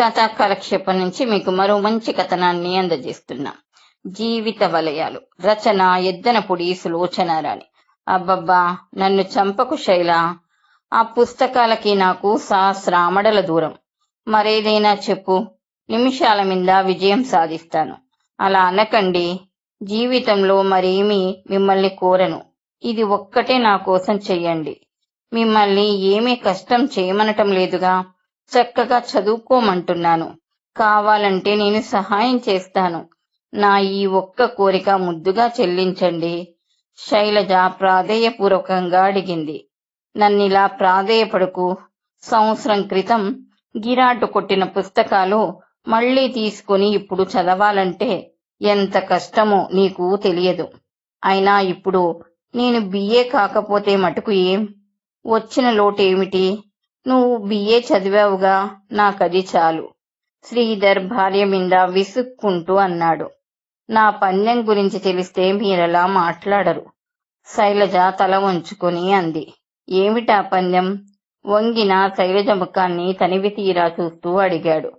కథా కాలక్షేపం నుంచి మీకు మరో మంచి కథనాన్ని అందజేస్తున్నా. జీవిత వలయాలు. రచన ఎద్దనపుడి సులోచనారాణి. అబ్బబ్బా నన్ను చంపకు శైల. ఆ పుస్తకాలకి నాకు సహస్రామడల దూరం. మరేదైనా చెప్పు. నిమిషాల మీద విజయం సాధిస్తాను. అలా అనకండి. జీవితంలో మరేమీ మిమ్మల్ని కోరను. ఇది ఒక్కటే నా కోసం చెయ్యండి. మిమ్మల్ని ఏమీ కష్టం చేయమనటం లేదుగా. చక్కగా చదువుకోమంటున్నాను. కావాలంటే నేను సహాయం చేస్తాను. నా ఈ ఒక్క కోరిక ముద్దుగా చెల్లించండి. శైలజ ప్రాధేయపూర్వకంగా అడిగింది. నన్నిలా ప్రాధేయపడుకు. సంవత్సరం క్రితం గిరాటు కొట్టిన పుస్తకాలు మళ్ళీ తీసుకుని ఇప్పుడు చదవాలంటే ఎంత కష్టమో నీకు తెలియదు. అయినా ఇప్పుడు నేను బిఏ కాకపోతే మటుకు ఏం? వచ్చిన లోటు ఏమిటి నువ్వు బిఏ చదివావుగా నాకది చాలు. శ్రీధర్ భార్య మీద విసుక్కుంటూ అన్నాడు. నా పందెం గురించి తెలిస్తే మీరలా మాట్లాడరు. శైలజ తల వంచుకొని అంది. ఏమిటా పందెం? వంగిన శైలజ ముఖాన్ని తనివి తీరా చూస్తూ అడిగాడు.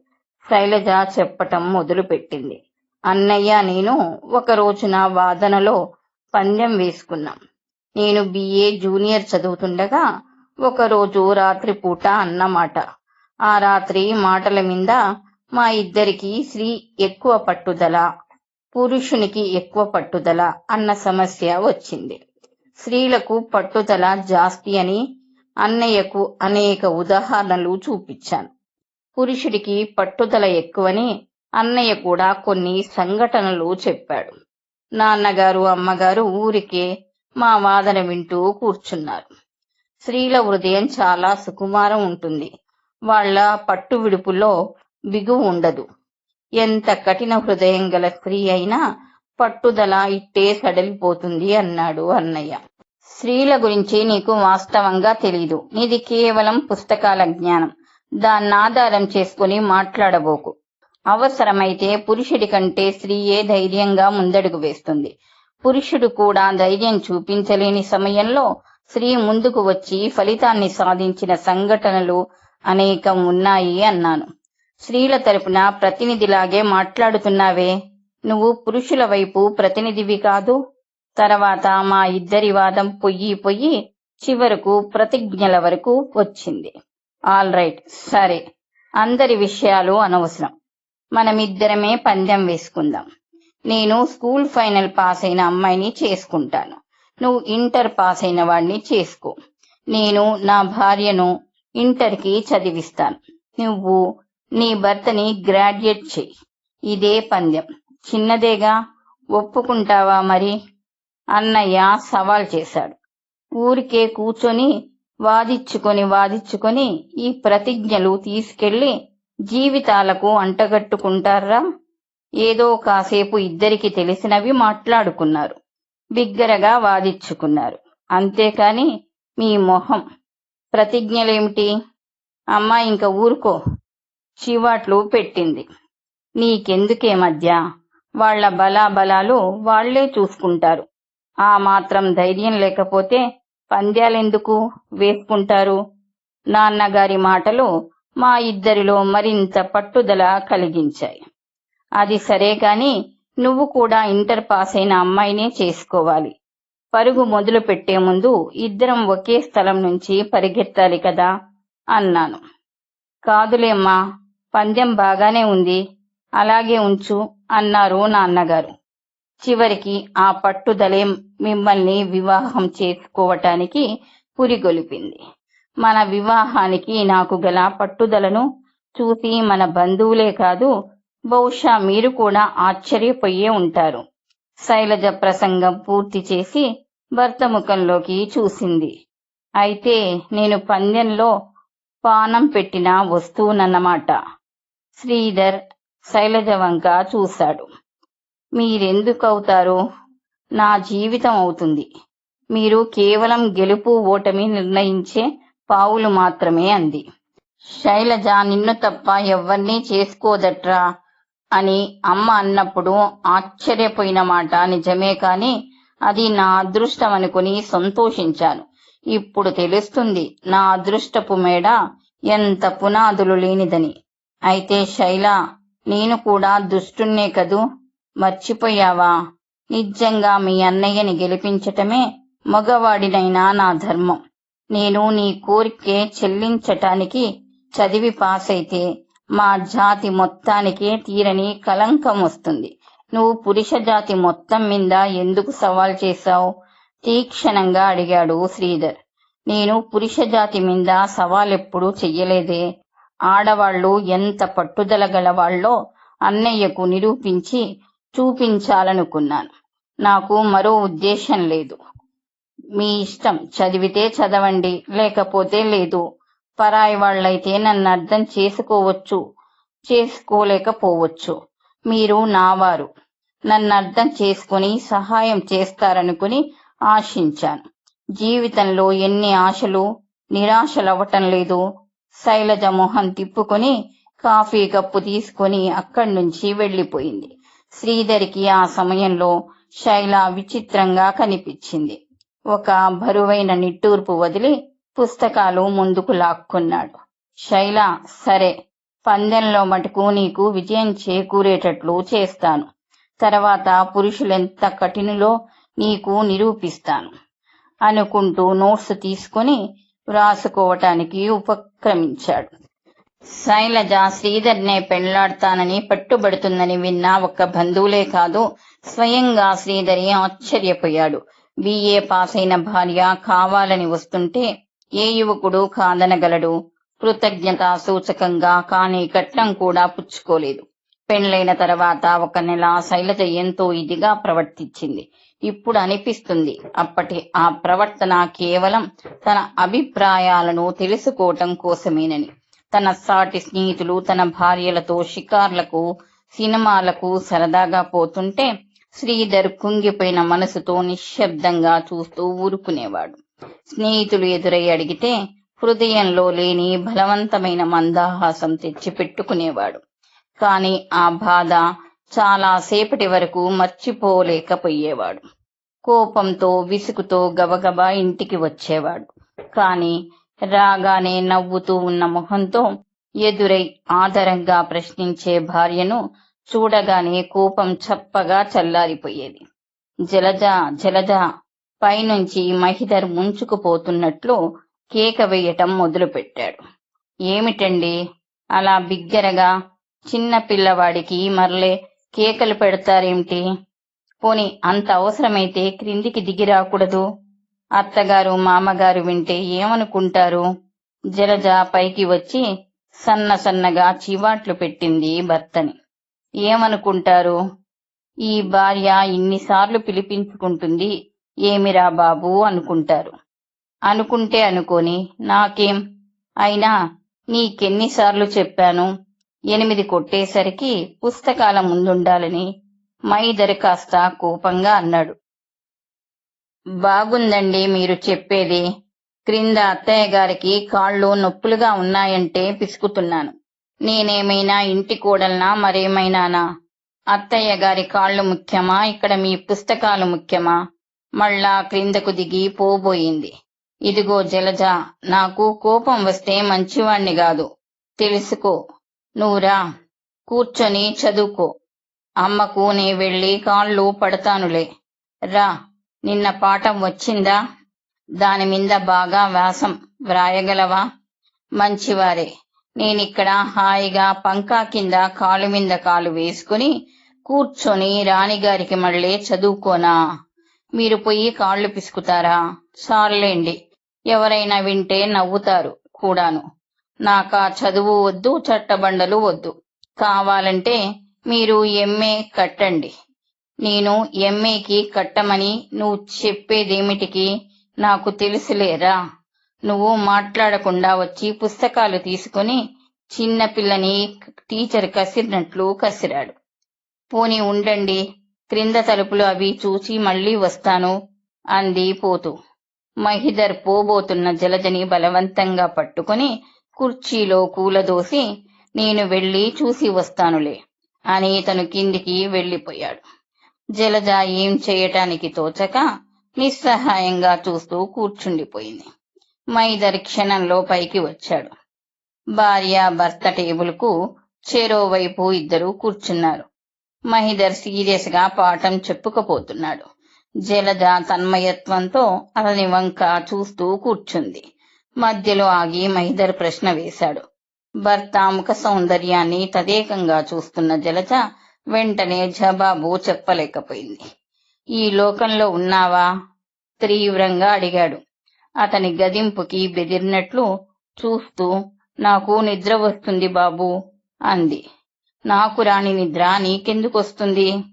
శైలజ చెప్పటం మొదలుపెట్టింది. అన్నయ్య నేను ఒక రోజున వాదనలో పందెం వేసుకున్నాం. నేను బిఏ జూనియర్ చదువుతుండగా ఒకరోజు రాత్రిపూట అన్నమాట. ఆ రాత్రి మాటల మీద మా ఇద్దరికి స్త్రీ ఎక్కువ పట్టుదల పురుషునికి ఎక్కువ పట్టుదల అన్న సమస్య వచ్చింది. స్త్రీలకు పట్టుదల జాస్తి అని అన్నయ్యకు అనేక ఉదాహరణలు చూపించాను. పురుషుడికి పట్టుదల ఎక్కువని అన్నయ్య కూడా కొన్ని సంఘటనలు చెప్పాడు. నాన్నగారు అమ్మగారు ఊరికే మా వాదన వింటూ కూర్చున్నారు. స్త్రీల హృదయం చాలా సుకుమారం ఉంటుంది. వాళ్ళ పట్టు విడుపులో బిగువు ఉండదు. ఎంత కఠిన హృదయం గల స్త్రీ అయినా పట్టుదల ఇట్టే సడలిపోతుంది అన్నాడు అన్నయ్య. స్త్రీల గురించి నీకు వాస్తవంగా తెలీదు. నీది కేవలం పుస్తకాల జ్ఞానం. దాన్ని ఆధారం చేసుకుని మాట్లాడబోకు. అవసరమైతే పురుషుడి కంటే స్త్రీయే ధైర్యంగా ముందడుగు వేస్తుంది. పురుషుడు కూడా ధైర్యం చూపించలేని సమయంలో స్త్రీ ముందుకు వచ్చి ఫలితాన్ని సాధించిన సంఘటనలు అనేకం ఉన్నాయి అన్నాను. స్త్రీల తరపున ప్రతినిధిలాగే మాట్లాడుతున్నావే. నువ్వు పురుషుల వైపు ప్రతినిధివి కాదు. తర్వాత మా ఇద్దరి వాదం పొయ్యి పొయ్యి చివరకు ప్రతిజ్ఞల వరకు వచ్చింది. ఆల్ రైట్ సరే. అందరి విషయాలు అనవసరం. మనమిద్దరమే పందెం వేసుకుందాం. నేను స్కూల్ ఫైనల్ పాస్ అయిన అమ్మాయిని చేసుకుంటాను. నువ్వు ఇంటర్ పాస్ అయిన వాడిని చేసుకో. నేను నా భార్యను ఇంటర్కి చదివిస్తాను. నువ్వు నీ భర్తని గ్రాడ్యుయేట్ చెయ్యి. ఇదే పందెం. చిన్నదేగా ఒప్పుకుంటావా మరి? అన్నయ్య సవాల్ చేశాడు. ఊరికే కూర్చొని వాదిచ్చుకొని వాదిచ్చుకొని ఈ ప్రతిజ్ఞలు తీసుకెళ్ళి జీవితాలకు అంటగట్టుకుంటారా? ఏదో కాసేపు ఇద్దరికి తెలిసినవి మాట్లాడుకున్నారు. బిగ్గరగా వాదిచ్చుకున్నారు అంతేకాని మీ మొహం ప్రతిజ్ఞలేమిటి? అమ్మా ఇంక ఊరుకో. చివాట్లు పెట్టింది. నీకెందుకే మధ్య? వాళ్ళ బలాబలాలు వాళ్ళే చూసుకుంటారు. ఆ మాత్రం ధైర్యం లేకపోతే పంద్యాలెందుకు వేసుకుంటారు? నాన్నగారి మాటలు మా ఇద్దరిలో మరింత పట్టుదల కలిగించాయి. అది సరే కాని నువ్వు కూడా ఇంటర్ పాస్ అయిన అమ్మాయినే చేసుకోవాలి. పరుగు మొదలు పెట్టే ముందు ఇద్దరం ఒకే స్థలం నుంచి పరిగెత్తాలి కదా? అన్నాను. కాదులేమ్మా పందెం బాగానే ఉంది. అలాగే ఉంచు అన్నారు నాన్నగారు. చివరికి ఆ పట్టుదలే మిమ్మల్ని వివాహం చేసుకోవటానికి పురిగొలిపింది. మన వివాహానికి నాకు గల పట్టుదలను చూసి మన బంధువులే కాదు బహుశా మీరు కూడా ఆశ్చర్యపోయే ఉంటారు. శైలజ ప్రసంగం పూర్తి చేసి భర్త ముఖంలోకి చూసింది. అయితే నేను పందెంలో పానం పెట్టిన వస్తువునన్నమాట. శ్రీధర్ శైలజ వంక చూశాడు. మీరెందుకవుతారు? నా జీవితం అవుతుంది. మీరు కేవలం గెలుపు ఓటమి నిర్ణయించే పావులు మాత్రమే అంది. శైలజ నిన్ను తప్ప ఎవ్వరినీ చేసుకోదట్రా? అని అమ్మ అన్నప్పుడు ఆశ్చర్యపోయిన మాట నిజమే కాని అది నా అదృష్టం అనుకుని సంతోషించాను. ఇప్పుడు తెలుస్తుంది నా అదృష్టపు మేడ ఎంత పునాదులు లేనిదని. అయితే శైల నేను కూడా దుష్టున్నే కదూ? మర్చిపోయావా? నిజంగా మీ అన్నయ్యని గెలిపించటమే మగవాడినైనా నా ధర్మం. నేను నీ కోరికే చెల్లించటానికి చదివి పాస్ అయితే మా జాతి మొత్తానికి తీరని కలంకం వస్తుంది. నువ్వు పురుష జాతి మొత్తం మీద ఎందుకు సవాల్ చేశావు? తీక్షణంగా అడిగాడు శ్రీధర్. నేను పురుష జాతి మీద సవాల్ ఎప్పుడూ చెయ్యలేదే. ఆడవాళ్ళు ఎంత పట్టుదల గలవాళ్ళో అన్నయ్యకు నిరూపించి చూపించాలనుకున్నాను. నాకు మరో ఉద్దేశం లేదు. మీ ఇష్టం. చదివితే చదవండి. లేకపోతే లేదు. పరాయి వాళ్ళైతే నన్ను అర్థం చేసుకోవచ్చు చేసుకోలేకపోవచ్చు. మీరు నావారు. నన్ను అర్థం చేసుకుని సహాయం చేస్తారనుకుని ఆశించాను. జీవితంలో ఎన్ని ఆశలు నిరాశలవ్వటం లేదు. శైలజ మొహం తిప్పుకొని కాఫీ కప్పు తీసుకొని అక్కడి నుంచి వెళ్ళిపోయింది శ్రీధరికి ఆ సమయంలో శైల విచిత్రంగా కనిపించింది. ఒక బరువైన నిట్టూర్పు వదిలి పుస్తకాలు ముందుకు లాక్కున్నాడు. శైల సరే పందెంలో మటుకు నీకు విజయం చేకూరేటట్లు చేస్తాను. తర్వాత పురుషులెంత కఠినులో నీకు నిరూపిస్తాను. అనుకుంటూ నోట్స్ తీసుకొని వ్రాసుకోవటానికి ఉపక్రమించాడు. శైలజ శ్రీధర్నే పెళ్ళాడతానని పట్టుబడుతుందని విన్న ఒక్క బంధువులే కాదు స్వయంగా శ్రీధరి ఆశ్చర్యపోయాడు. బిఏ పాస్ అయిన భార్య కావాలని వస్తుంటే ఏ యువకుడు కాదనగలడు. కృతజ్ఞత సూచకంగా కానీ కట్నం కూడా పుచ్చుకోలేదు. పెండ్లైన తర్వాత ఒక నెల శైలజ ఎంతో ఇదిగా ప్రవర్తించింది. ఇప్పుడు అనిపిస్తుంది అప్పటి ఆ ప్రవర్తన కేవలం తన అభిప్రాయాలను తెలుసుకోవటం కోసమేనని. తన సాటి స్నేహితులు తన భార్యలతో షికార్లకు సినిమాలకు సరదాగా పోతుంటే శ్రీధర్ కుంగిపోయిన మనసుతో నిశ్శబ్దంగా చూస్తూ ఊరుకునేవాడు. స్నేహితులు ఎదురై అడిగితే హృదయంలో లేని బలవంతమైన మందాహాసం తెచ్చి పెట్టుకునేవాడు కాని ఆ బాధ చాలా సేపటి వరకు మర్చిపోలేకపోయేవాడు. కోపంతో విసుగుతో గబగబా ఇంటికి వచ్చేవాడు. కాని రాగానే నవ్వుతూ ఉన్న మొహంతో ఎదురై ఆదరంగా ప్రశ్నించే భార్యను చూడగానే కోపం చప్పగా చల్లారిపోయేది. జలజ జలజ పైనుంచి మహిధర్ ముంచుకుపోతున్నట్లు కేక వేయటం మొదలుపెట్టాడు. ఏమిటండి? అలా బిగ్గరగా చిన్న పిల్లవాడికి మరలే కేకలు పెడతారేమిటి? పోని అంత అవసరమైతే క్రిందికి దిగి రాకూడదు. అత్తగారు మామగారు వింటే ఏమనుకుంటారు? జలజ పైకి వచ్చి సన్న సన్నగా చివాట్లు పెట్టింది భర్తని. ఏమనుకుంటారు? ఈ భార్య ఇన్నిసార్లు పిలిపించుకుంటుంది ఏమిరా బాబు అనుకుంటారు. అనుకుంటే అనుకోని నాకేం? అయినా నీకెన్నిసార్లు చెప్పాను ఎనిమిది కొట్టేసరికి పుస్తకాల ముందుండాలని మైదరి కాస్త కోపంగా అన్నాడు. బాగుందండి మీరు చెప్పేది. క్రింద అత్తయ్య గారికి కాళ్ళు నొప్పులుగా ఉన్నాయంటే పిసుకుతున్నాను. నేనేమైనా ఇంటి కోడల్నా మరేమైనానా? అత్తయ్య గారి కాళ్ళు ముఖ్యమా? ఇక్కడ మీ పుస్తకాలు ముఖ్యమా? మళ్ళా క్రిందకు దిగి పోబోయింది. ఇదిగో జలజ నాకు కోపం వస్తే మంచివాణ్ణి కాదు. తెలుసుకో. నువ్వురా కూర్చొని చదువుకో. అమ్మకు నే వెళ్ళి కాళ్ళు పడతానులే. రా. నిన్న పాఠం వచ్చిందా? దాని మీద బాగా వ్యాసం వ్రాయగలవా? మంచివారే. నేనిక్కడ హాయిగా పంకా కింద కాలు మీద కాలు వేసుకుని కూర్చొని రాణిగారికి మళ్ళీ చదువుకోనా? మీరు పోయి కాళ్ళు పిసుకుతారా? సార్లేండి. ఎవరైనా వింటే నవ్వుతారు కూడాను. నాకా చదువు వద్దు చట్టబండలు వద్దు. కావాలంటే మీరు ఎంఏ కట్టండి. నేను ఎంఏకి కట్టమని నువ్వు చెప్పేదేమిటికి నాకు తెలుసులేరా? నువ్వు మాట్లాడకుండా వచ్చి పుస్తకాలు తీసుకుని చిన్నపిల్లని టీచర్ కసిరినట్లు కసిరాడు. పోని ఉండండి. క్రింద తలుపులు అవి చూసి మళ్ళీ వస్తాను అంది పోతూ. మహిదర్ పోబోతున్న జలజని బలవంతంగా పట్టుకుని కుర్చీలో కూలదోసి నేను వెళ్ళి చూసి వస్తానులే అని తను కిందికి వెళ్ళిపోయాడు. జలజ ఏం చేయటానికి తోచక నిస్సహాయంగా చూస్తూ కూర్చుండిపోయింది. మైదర్ క్షణంలో పైకి వచ్చాడు. భార్య భర్త టేబుల్కు చెరోవైపు ఇద్దరు కూర్చున్నారు. మహిదర్ సీరియస్గా పాఠం చెప్పుకపోతున్నాడు. జలజ తన్మయత్వంతో అతని వంక చూస్తూ కూర్చుంది. మధ్యలో ఆగి మహిదర్ ప్రశ్న వేశాడు. భర్త ముఖ సౌందర్యాన్ని తదేకంగా చూస్తున్న జలజ వెంటనే జవాబు చెప్పలేకపోయింది. ఈ లోకంలో ఉన్నావా? తీవ్రంగా అడిగాడు. అతని గదింపుకి బెదిరినట్లు చూస్తూ నాకు నిద్ర వస్తుంది బాబు అంది. నాకు రాని నిద్ర నీకెందుకు వస్తుంది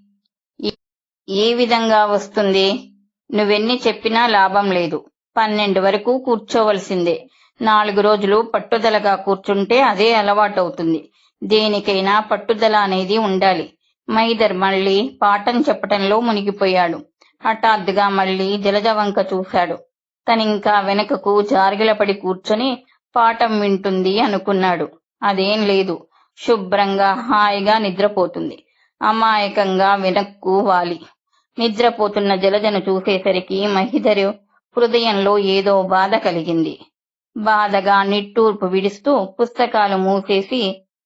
ఏ- విధంగా వస్తుంది? నువ్వెన్ని చెప్పినా లాభం లేదు. పన్నెండు వరకు కూర్చోవలసిందే. నాలుగు రోజులు పట్టుదలగా కూర్చుంటే అదే అలవాటవుతుంది. దేనికైనా పట్టుదల అనేది ఉండాలి. మైదర్ మళ్ళీ పాఠం చెప్పటంలో మునిగిపోయాడు. హఠాత్తుగా మళ్ళీ జలజ వంక చూశాడు. తనింకా వెనకకు జారిగిలపడి కూర్చొని పాఠం వింటుంది అనుకున్నాడు. అదేం లేదు. శుభ్రంగా హాయిగా నిద్రపోతుంది. అమాయకంగా వెనక్కు వాలి నిద్రపోతున్న జలజను చూసేసరికి మహిధరు హృదయంలో ఏదో బాధ కలిగింది. బాధగా నిట్టూర్పు విడుస్తూ పుస్తకాలు మూసేసి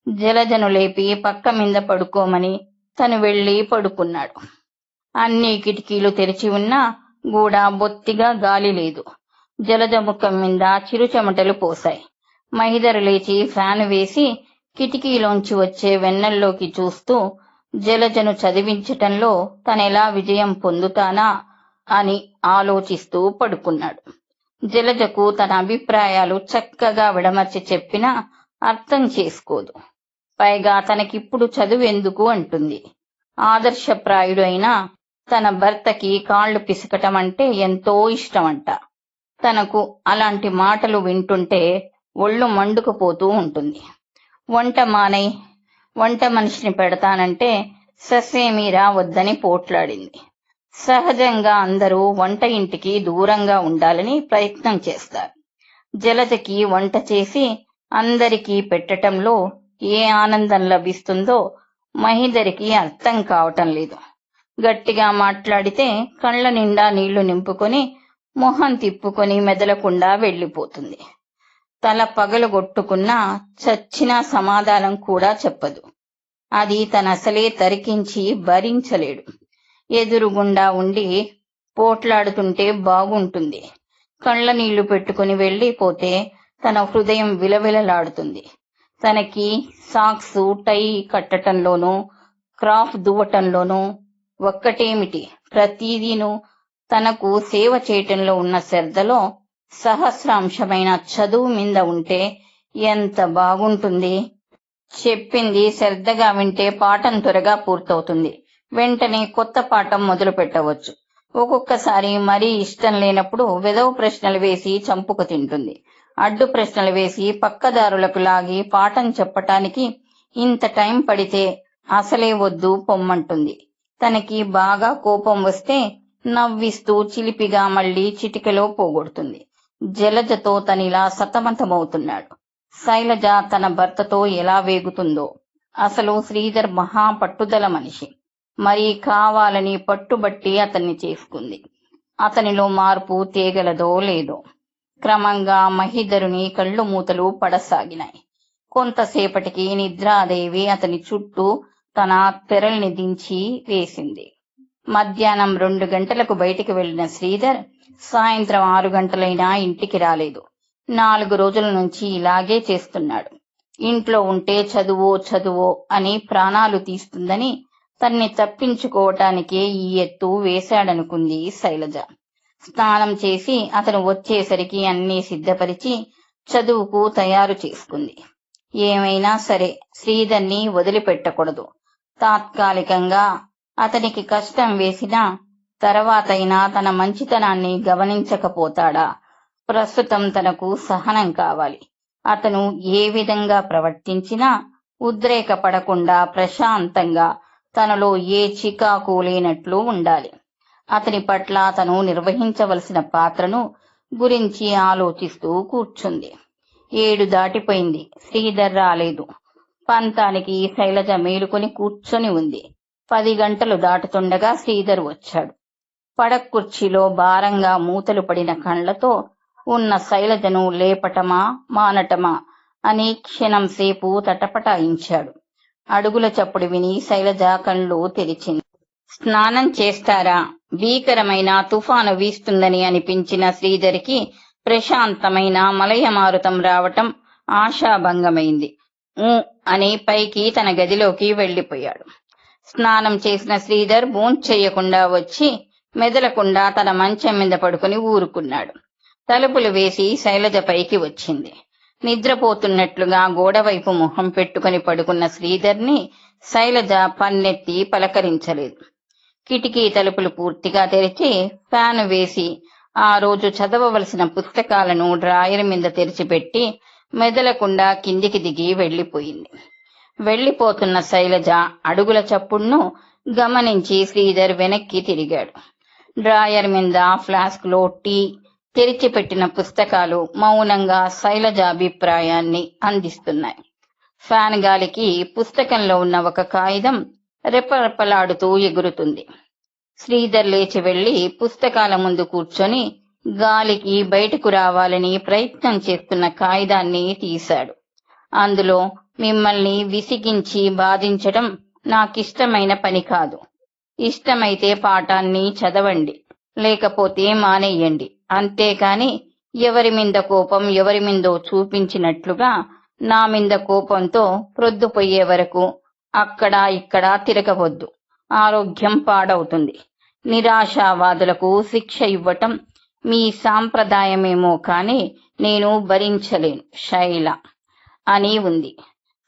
జలజను లేపి పక్క మీద పడుకోమని తను వెళ్ళి పడుకున్నాడు. అన్ని కిటికీలు తెరిచి ఉన్నా కూడా బొత్తిగా గాలి లేదు. జలజ ముఖం మీద చిరుచెమటలు పోశాయి. మహిదరు లేచి ఫ్యాన్ వేసి కిటికీలోంచి వచ్చే వెన్నెల్లోకి చూస్తూ జలజను చదివించటంలో తనెలా విజయం పొందుతానా అని ఆలోచిస్తూ పడుకున్నాడు. జలజకు తన అభిప్రాయాలు చక్కగా విడమర్చి చెప్పినా అర్థం చేసుకోదు. పైగా తనకిప్పుడు చదువు ఎందుకు అంటుంది. ఆదర్శప్రాయుడు అయిన తన భర్తకి కాళ్ళు పిసకటం అంటే ఎంతో ఇష్టమంట. తనకు అలాంటి మాటలు వింటుంటే ఒళ్ళు మండుకుపోతూ ఉంటుంది. వంట మానై వంట మనిషిని పెడతానంటే ససేమీరా వద్దని పోట్లాడింది. సహజంగా అందరూ వంట ఇంటికి దూరంగా ఉండాలని ప్రయత్నం చేస్తారు. జలజకి వంట చేసి అందరికీ పెట్టటంలో ఏ ఆనందం లభిస్తుందో మహిదరికి అర్థం కావటం లేదు. గట్టిగా మాట్లాడితే కళ్ళ నిండా నీళ్ళు నింపుకొని మొహం తిప్పుకొని మెదలకుండా వెళ్ళిపోతుంది. తల పగలగొట్టుకున్నా చచ్చినా సమాధానం కూడా చెప్పదు. అది తన అసలే తరికించి భరించలేడు. ఎదురుగుండా ఉండి పోట్లాడుతుంటే బాగుంటుంది. కళ్ళ నీళ్ళు పెట్టుకుని వెళ్ళిపోతే తన హృదయం విలవిలలాడుతుంది. తనకి సాక్స్ టై కట్టటంలోనూ క్రాఫ్ దువ్వటంలోనూ ఒక్కటేమిటి? ప్రతిదీను తనకు సేవ చేయటంలో ఉన్న శ్రద్ధలో సహస్రాంశమైన చదువు మీద ఉంటే ఎంత బాగుంటుంది? చెప్పింది శ్రద్ధగా వింటే పాఠం త్వరగా పూర్తవుతుంది. వెంటనే కొత్త పాఠం మొదలు పెట్టవచ్చు. ఒక్కొక్కసారి మరీ ఇష్టం లేనప్పుడు వెదవ ప్రశ్నలు వేసి చంపుకు తింటుంది. అడ్డు ప్రశ్నలు వేసి పక్కదారులకు లాగి పాఠం చెప్పటానికి ఇంత టైం పడితే అసలే వద్దు పొమ్మంటుంది. తనకి బాగా కోపం వస్తే నవ్విస్తూ చిలిపిగా మళ్ళీ చిటికలో పోగొడుతుంది. జలజతో తనిలా సతమతమవుతున్నాడు. శైలజ తన భర్తతో ఎలా వేగుతుందో. అసలు శ్రీధర్ మహా పట్టుదల మనిషి. మరి కావాలని పట్టుబట్టి అతన్ని చేసుకుంది. అతనిలో మార్పు తేగలదో లేదో. క్రమంగా మహిధరుని కళ్ళు మూతలు పడసాగినాయి. కొంతసేపటికి నిద్రాదేవి అతని చుట్టూ తన తెరల్ని దించి వేసింది. మధ్యాహ్నం రెండు గంటలకు బయటికి వెళ్ళిన శ్రీధర్ సాయంత్రం ఆరు గంటలైనా ఇంటికి రాలేదు. నాలుగు రోజుల నుంచి ఇలాగే చేస్తున్నాడు. ఇంట్లో ఉంటే చదువో చదువో అని ప్రాణాలు తీస్తుందని తన్ని తప్పించుకోవటానికే ఈ ఎత్తు వేశాడనుకుంది శైలజ. స్నానం చేసి అతను వచ్చేసరికి అన్నీ సిద్ధపరిచి చదువుకు తయారు చేసుకుంది. ఏమైనా సరే శ్రీధర్ని వదిలిపెట్టకూడదు. తాత్కాలికంగా అతనికి కష్టం వేసినా తర్వాతైనా తన మంచితనాన్ని గమనించకపోతాడా? ప్రస్తుతం తనకు సహనం కావాలి. అతను ఏ విధంగా ప్రవర్తించినా ఉద్రేకపడకుండా ప్రశాంతంగా తనలో ఏ చికాకు లేనట్లు ఉండాలి. అతని పట్ల తను నిర్వహించవలసిన పాత్రను గురించి ఆలోచిస్తూ కూర్చుంది. ఏడు దాటిపోయింది. శ్రీధర్ రాలేదు. పంతానికి శైలజ మేలుకొని కూర్చొని ఉంది. పది గంటలు దాటుతుండగా శ్రీధర్ వచ్చాడు. పడక్ కుర్చీలో భారంగా మూతలు పడిన కళ్ళతో ఉన్న శైలజను లేపటమా మానటమా? అని క్షణం సేపు తటపటాయించాడు అడుగుల చప్పుడు విని శైలజ కళ్ళు తెరిచింది. స్నానం చేస్తారా? భీకరమైన తుఫాను వీస్తుందని అనిపించిన శ్రీధర్కి ప్రశాంతమైన మలయమారుతం రావటం ఆశాభంగమైంది. ఊ అని పైకి తన గదిలోకి వెళ్ళిపోయాడు స్నానం చేసిన శ్రీధర్ చేయకుండా వచ్చి మెదలకుండా తన మంచం మీద పడుకుని ఊరుకున్నాడు. తలుపులు వేసి శైలజ పైకి వచ్చింది. నిద్రపోతున్నట్లుగా గోడవైపు మొహం పెట్టుకుని పడుకున్న శ్రీధర్ని శైలజ పన్నెత్తి పలకరించలేదు. కిటికీ తలుపులు పూర్తిగా తెరిచి ఫ్యాన్ వేసి ఆ రోజు చదవవలసిన పుస్తకాలను డ్రాయర్ మీద తెరిచిపెట్టి మెదలకుండా కిందికి దిగి వెళ్ళిపోయింది వెళ్ళిపోతున్న శైలజ అడుగుల చప్పుడును గమనించి శ్రీధర్ వెనక్కి తిరిగాడు. డ్రాయర్ మీద ఫ్లాస్క్లో టీ తెరిచిపెట్టిన పుస్తకాలు మౌనంగా శైలజ అభిప్రాయాన్ని అందిస్తున్నాయి. ఫ్యాన్ గాలికి పుస్తకంలో ఉన్న ఒక కాగితం రెపరెపలాడుతూ ఎగురుతుంది. శ్రీధర్ లేచి వెళ్ళి పుస్తకాల ముందు కూర్చొని గాలికి బయటకు రావాలని ప్రయత్నం చేస్తున్న కాగితాన్ని తీశాడు. అందులో మిమ్మల్ని విసిగించి బాధించటం నాకిష్టమైన పని కాదు. ఇష్టమైతే పాఠాన్ని చదవండి లేకపోతే మానేయండి. అంతేకాని ఎవరి మీద కోపం ఎవరి మీదో చూపించినట్లుగా నా మీద కోపంతో ప్రొద్దుపోయే వరకు అక్కడ ఇక్కడ తిరగవద్దు. ఆరోగ్యం పాడవుతుంది. నిరాశావాదులకు శిక్ష ఇవ్వటం మీ సాంప్రదాయమేమో కానీ నేను భరించలేను. శైల అని ఉంది.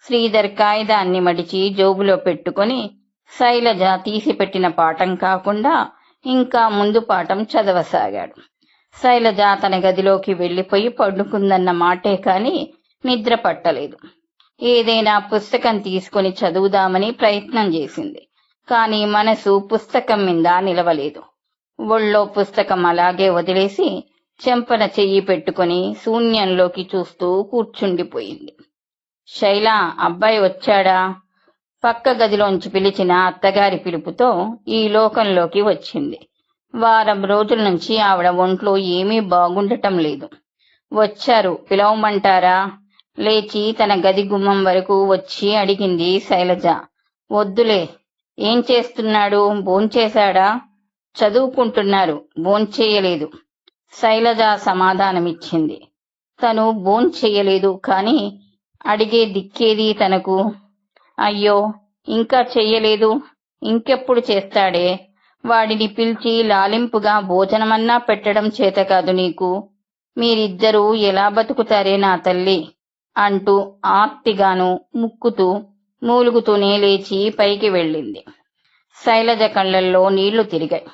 శ్రీధర్ కాగితాన్ని మడిచి జోబులో పెట్టుకొని శైలజ తీసిపెట్టిన పాఠం కాకుండా ఇంకా ముందు పాఠం చదవసాగాడు. శైలజ తన గదిలోకి వెళ్ళిపోయి పడుకుందన్న మాటే కాని నిద్ర పట్టలేదు. ఏదైనా పుస్తకం తీసుకొని చదువుదామని ప్రయత్నం చేసింది కానీ మనసు పుస్తకం మీద నిలవలేదు. ఒళ్ళో పుస్తకం అలాగే వదిలేసి చెంపన చెయ్యి పెట్టుకుని శూన్యంలోకి చూస్తూ కూర్చుండిపోయింది. శైల అబ్బాయి వచ్చాడా? పక్క గదిలోంచి పిలిచిన అత్తగారి పిలుపుతో ఈ లోకంలోకి వచ్చింది. వారం రోజుల నుంచి ఆవిడ ఒంట్లో ఏమీ బాగుండటం లేదు. వచ్చారు పిలవమంటారా? లేచి తన గది గుమ్మం వరకు వచ్చి అడిగింది శైలజ. వద్దులే ఏం చేస్తున్నాడు? భోంచేశాడా? చదువుకుంటున్నారు భోంచేయలేదు. శైలజ సమాధానమిచ్చింది. తను భోంచేయలేదు కానీ అడిగే దిక్కేది తనకు. అయ్యో ఇంకా చెయ్యలేదు. ఇంకెప్పుడు చేస్తాడే? వాడిని పిలిచి లాలింపుగా భోజనమన్నా పెట్టడం చేత కాదు నీకు. మీరిద్దరూ ఎలా బతుకుతారే నా తల్లి? అంటూ ఆర్తిగాను ముక్కుతూ మూలుగుతూనే లేచి పైకి వెళ్ళింది. శైలజ కళ్ళల్లో నీళ్ళు తిరిగాయి.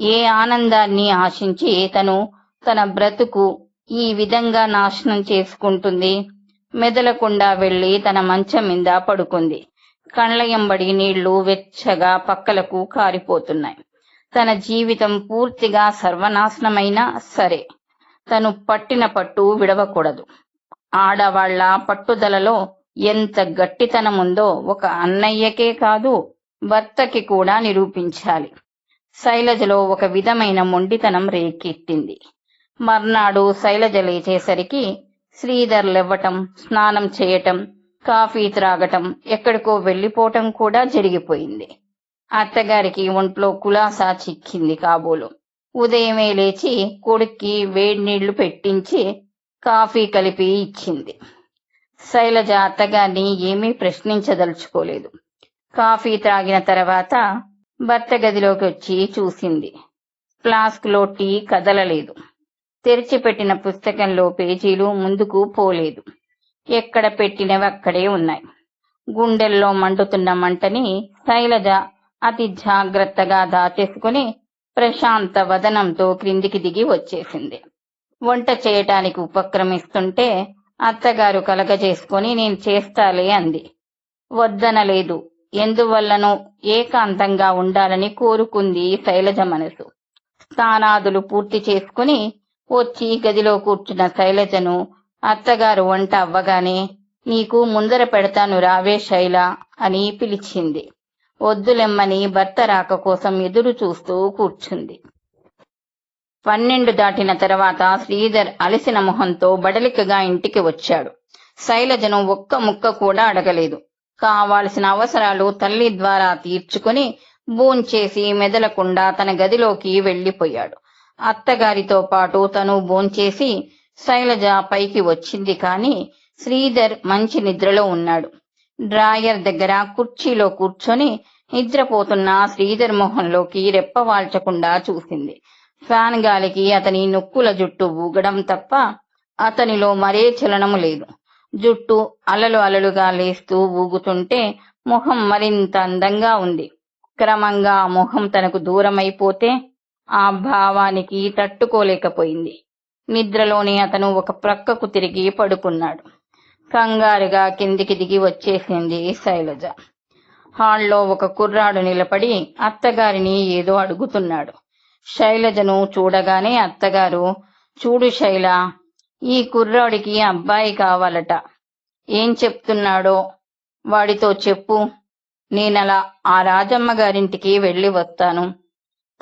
ఏ ఆనందాన్ని ఆశించి తను తన బ్రతుకు ఈ విధంగా నాశనం చేసుకుంటుంది? మెదలకుండా వెళ్ళి తన మంచం మీద పడుకుంది. కళ్ళయంబడి నీళ్ళు వెచ్చగా పక్కలకు కారిపోతున్నాయి. తన జీవితం పూర్తిగా సర్వనాశనమైనా సరే తను పట్టిన పట్టు విడవకూడదు. ఆడవాళ్ళ పట్టుదలలో ఎంత గట్టితనముందో ఒక అన్నయ్యకే కాదు భర్తకి కూడా నిరూపించాలి. శైలజలో ఒక విధమైన మొండితనం రేకెత్తింది. మర్నాడు శైలజ లేచేసరికి శ్రీధర్లివ్వటం స్నానం చేయటం కాఫీ త్రాగటం ఎక్కడికో వెళ్ళిపోవటం కూడా జరిగిపోయింది. అత్తగారికి ఒంట్లో కులాసా చిక్కింది కాబోలు. ఉదయమే లేచి కొడుక్కి వేడి నీళ్ళు పెట్టించి కాఫీ కలిపి ఇచ్చింది. శైలజ అత్తగారిని ఏమీ ప్రశ్నించదలుచుకోలేదు. కాఫీ త్రాగిన తర్వాత భర్త గదిలోకి వచ్చి చూసింది. ఫ్లాస్క్లో టీ కదలలేదు. తెరిచిపెట్టిన పుస్తకంలో పేజీలు ముందుకు పోలేదు. ఎక్కడ పెట్టినవి అక్కడే ఉన్నాయి. గుండెల్లో మండుతున్న మంటని శైలజ అతి జాగ్రత్తగా దాచేసుకుని ప్రశాంత వదనంతో క్రిందికి దిగి వచ్చేసింది. వంట చేయటానికి ఉపక్రమిస్తుంటే అత్తగారు కలగజేసుకొని నేను చేస్తాలే అంది. వద్దనలేదు. ఎందువల్లనో ఏకాంతంగా ఉండాలని కోరుకుంది శైలజ మనసు. స్నానాదులు పూర్తి చేసుకుని వచ్చి గదిలో కూర్చున్న శైలజను అత్తగారు వంట అవ్వగానే నీకు ముందర పెడతాను రావే శైల అని పిలిచింది. వద్దులెమ్మని భర్త రాక కోసం ఎదురు చూస్తూ కూర్చుంది. పన్నెండు దాటిన తర్వాత శ్రీధర్ అలసిన మొహంతో బడలికగా ఇంటికి వచ్చాడు. శైలజను ఒక్క ముక్క కూడా అడగలేదు. కావాల్సిన అవసరాలు తల్లి ద్వారా తీర్చుకుని బూంచేసి మెదలకుండా తన గదిలోకి వెళ్ళిపోయాడు అత్తగారితో పాటు తను భోంచేసి శైలజ పైకి వచ్చింది కాని శ్రీధర్ మంచి నిద్రలో ఉన్నాడు. డ్రాయర్ దగ్గర కుర్చీలో కూర్చొని నిద్రపోతున్న శ్రీధర్ మొహంలోకి రెప్పవాల్చకుండా చూసింది. ఫ్యాన్ గాలికి అతని నొక్కుల జుట్టు ఊగడం తప్ప అతనిలో మరే చలనము లేదు. జుట్టు అలలు అలలుగా లేస్తూ ఊగుతుంటే మొహం మరింత అందంగా ఉంది. క్రమంగా ఆ మొహం తనకు దూరమైపోతే ఆ భావానికి తట్టుకోలేకపోయింది. నిద్రలోనే అతను ఒక ప్రక్కకు తిరిగి పడుకున్నాడు. కంగారుగా కిందికి దిగి వచ్చేసింది శైలజ. హాల్లో ఒక కుర్రాడు నిలబడి అత్తగారిని ఏదో అడుగుతున్నాడు. శైలజను చూడగానే అత్తగారు చూడు శైల ఈ కుర్రాడికి అబ్బాయి కావాలట. ఏం చెప్తున్నాడో వాడితో చెప్పు. నేనలా ఆ రాజమ్మ గారింటికి వెళ్ళి వస్తాను.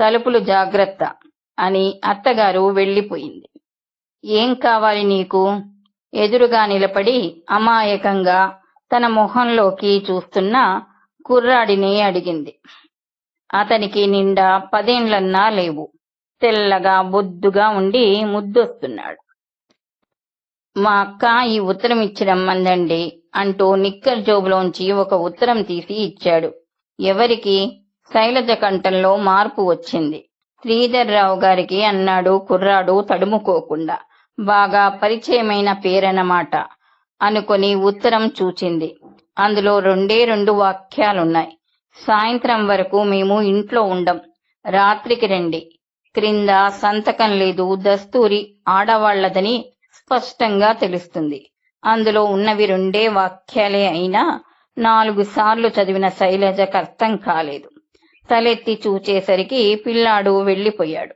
తలుపులు జాగ్రత్త అని అత్తగారు వెళ్ళిపోయింది. ఏం కావాలి నీకు? ఎదురుగా నిలబడి అమాయకంగా తన మొహంలోకి చూస్తున్న కుర్రాడిని అడిగింది. అతనికి నిండా పదేండ్లన్నా లేవు. తెల్లగా బొద్దుగా ఉండి ముద్దొస్తున్నాడు. మా అక్క ఈ ఉత్తరం ఇచ్చి రమ్మందండి అంటూ నిక్కర్ జోబులోంచి ఒక ఉత్తరం తీసి ఇచ్చాడు. ఎవరికి? శైలజ కంఠంలో మార్పు వచ్చింది. శ్రీధర్ రావు గారికి అన్నాడు కుర్రాడు తడుముకోకుండా. బాగా పరిచయమైన పేరన్నమాట అనుకొని ఉత్తరం చూచింది. అందులో రెండే రెండు వాక్యాలున్నాయి. సాయంత్రం వరకు మేము ఇంట్లో ఉండం. రాత్రికి రండి. క్రింద సంతకం లేదు దస్తూరి ఆడవాళ్ళదని స్పష్టంగా తెలుస్తుంది. అందులో ఉన్నవి రెండే వాక్యాలే అయినా నాలుగు సార్లు చదివిన శైలజకు అర్థం కాలేదు. తలెత్తి చూచేసరికి పిల్లాడు వెళ్ళిపోయాడు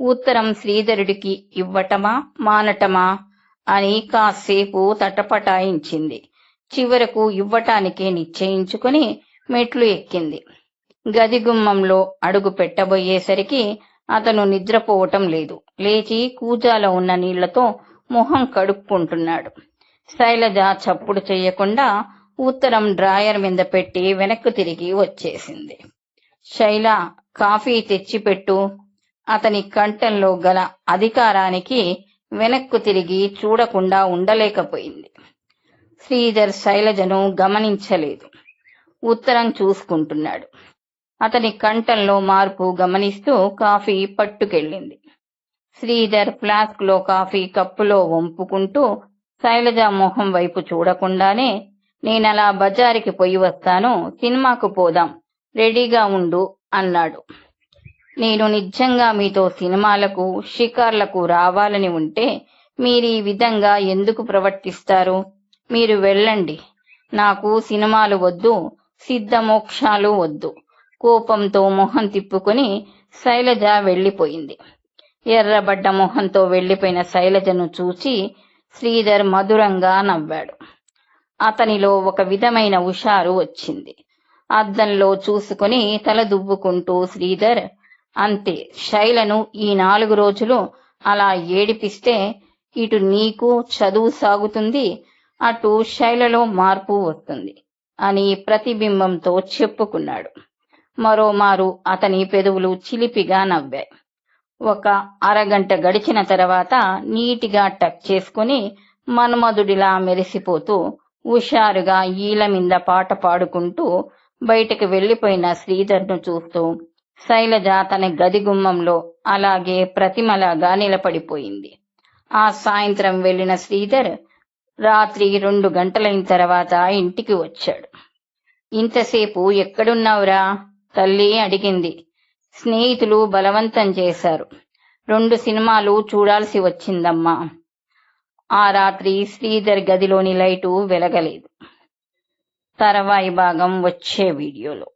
ఉత్తరం శ్రీధరుడికి ఇవ్వటమా మానటమా అని కాసేపు తటపటాయించింది. చివరకు ఇవ్వటానికే నిశ్చయించుకుని మెట్లు ఎక్కింది. గది గుమ్మంలో అడుగు పెట్టబోయేసరికి అతను నిద్రపోవటం లేదు. లేచి కూజాలో ఉన్న నీళ్ళతో మొహం కడుక్కుంటున్నాడు. శైలజ చప్పుడు చెయ్యకుండా ఉత్తరం డ్రాయర్ మీద పెట్టి వెనక్కు తిరిగి వచ్చేసింది. శైల కాఫీ తెచ్చిపెట్టు. అతని కంఠంలో గల అధికారానికి వెనక్కు తిరిగి చూడకుండా ఉండలేకపోయింది. శ్రీధర్ శైలజను గమనించలేదు. ఉత్తరం చూసుకుంటున్నాడు. అతని కంఠంలో మార్పు గమనిస్తూ కాఫీ పట్టుకెళ్ళింది. శ్రీధర్ ఫ్లాస్క్లో కాఫీ కప్పులో వంపుకుంటూ శైలజ మొహం వైపు చూడకుండానే నేనలా బజారుకి పోయి వస్తాను సినిమాకు పోదాం రెడీగా ఉండు అన్నాడు. నేను నిజంగా మీతో సినిమాలకు షికార్లకు రావాలని ఉంటే మీరు ఈ విధంగా ఎందుకు ప్రవర్తిస్తారు? మీరు వెళ్ళండి. నాకు సినిమాలు వద్దు సిద్ధమోక్షాలు వద్దు. కోపంతో మొహం తిప్పుకొని శైలజ వెళ్ళిపోయింది. ఎర్రబడ్డ మొహంతో వెళ్ళిపోయిన శైలజను చూచి శ్రీధర్ మధురంగా నవ్వాడు. అతనిలో ఒక విధమైన హుషారు వచ్చింది. అద్దంలో చూసుకుని తల దువ్వుకుంటూ శ్రీధర్ అంతే. శైలను ఈ నాలుగు రోజులు అలా ఏడిపిస్తే ఇటు నీకు చదువు సాగుతుంది అటు శైలలో మార్పు వస్తుంది అని ప్రతిబింబంతో చెప్పుకున్నాడు. మరోమారు అతని పెదవులు చిలిపిగా నవ్వాయి. ఒక అరగంట గడిచిన తర్వాత నీటిగా టక్ చేసుకుని మన్మధుడిలా మెరిసిపోతూ హుషారుగా ఈల మీద పాట పాడుకుంటూ బయటకు వెళ్ళిపోయిన శ్రీధర్ను చూస్తూ శైలజ తన గది గుమ్మంలో అలాగే ప్రతిమలాగా నిలబడిపోయింది. ఆ సాయంత్రం వెళ్ళిన శ్రీధర్ రాత్రి రెండు గంటలైన తర్వాత ఇంటికి వచ్చాడు. ఇంతసేపు ఎక్కడున్నావురా? తల్లి అడిగింది. స్నేహితులు బలవంతం చేశారు. రెండు సినిమాలు చూడాల్సి వచ్చిందమ్మా. ఆ రాత్రి శ్రీధర్ గదిలోని లైటు వెలగలేదు. తర్వాయి భాగం వచ్చే వీడియోలో.